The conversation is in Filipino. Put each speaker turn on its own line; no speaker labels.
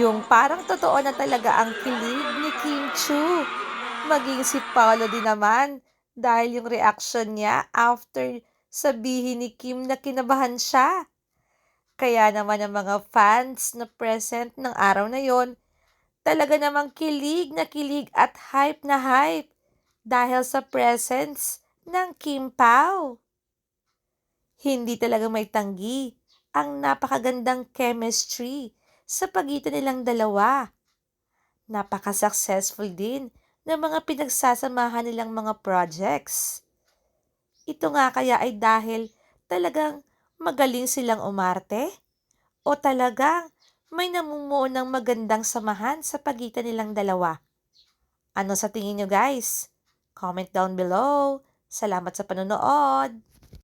Yung parang totoo na talaga ang kilig ni Kim Chu. Maging si Paolo din naman dahil yung reaction niya after sabihin ni Kim na kinabahan siya. Kaya naman ang mga fans na present ng araw na yon, talaga namang kilig na kilig at hype na hype dahil sa presence ng Kim Pao. Hindi talaga may tanggi ang napakagandang chemistry sa pagitan nilang dalawa. Napaka-successful din ng mga pinagsasamahan nilang mga projects. Ito nga kaya ay dahil talagang magaling silang umarte? O talagang may namumuo ng magandang samahan sa pagitan nilang dalawa? Ano sa tingin nyo guys? Comment down below. Salamat sa panonood!